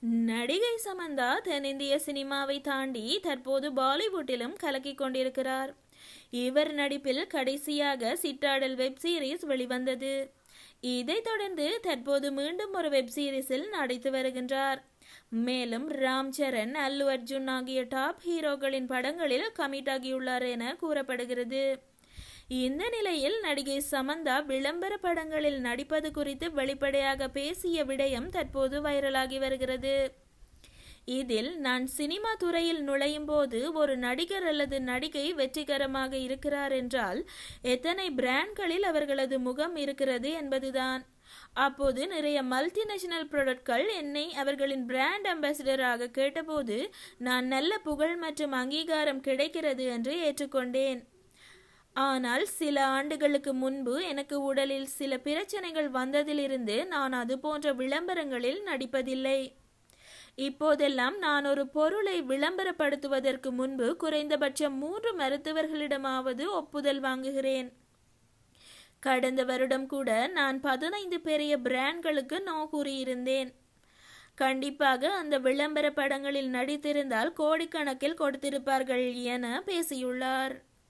நடிகை சமந்தா தென்னிந்திய சினிமாவை தாண்டி தற்போது பாலிவுட்டிலும் கலக்கிக் கொண்டிருக்கிறார். இவர் நடிப்பில் கடைசியாக சிட்டாடல் வெப் சீரிஸ் வெளிவந்தது. இதைத் தொடர்ந்து தற்போது மீண்டும் ஒரு வெப் சீரிஸில் நடித்து வருகின்றார். மேலும் ராம் சரண் அல்லு அர்ஜுன் ஆகிய டாப் ஹீரோக்களின் படங்களில் கமிட் ஆகியுள்ளார் என கூறப்படுகிறது. இந்த நிலையில் நடிகை சமந்தா விளம்பர படங்களில் நடிப்பது குறித்து வெளிப்படையாக பேசிய விடயம் தற்போது வைரலாகி வருகிறது. இதில் நான் சினிமா துறையில் நுழையும் போது ஒரு நடிகர் அல்லது நடிகை வெற்றிகரமாக இருக்கிறார் என்றால் எத்தனை பிராண்ட்களில் அவர்களது முகம் இருக்கிறது என்பதுதான். அப்போது நிறைய மல்டிநேஷனல் ப்ராடக்ட்கள் என்னை அவர்களின் பிராண்ட் அம்பாசிடராக கேட்டபோது நான் நல்ல புகழ் மற்றும் அங்கீகாரம் கிடைக்கிறது என்று ஏற்றுக்கொண்டேன். ஆனால் சில ஆண்டுகளுக்கு முன்பு எனக்கு உடலில் சில பிரச்சனைகள் வந்ததிலிருந்து நான் அது போன்ற விளம்பரங்களில் நடிப்பதில்லை. இப்போதெல்லாம் நான் ஒரு பொருளை விளம்பரப்படுத்துவதற்கு முன்பு குறைந்தபட்சம் மூன்று மருத்துவர்களிடமாவது ஒப்புதல் வாங்குகிறேன். கடந்த வருடம் கூட நான் பதினைந்து பெரிய பிராண்ட்களுக்கு நோ கூறியிருந்தேன். கண்டிப்பாக அந்த விளம்பர படங்களில் நடித்திருந்தால் கோடிக்கணக்கில் கொடுத்திருப்பார்கள் என பேசியுள்ளார்.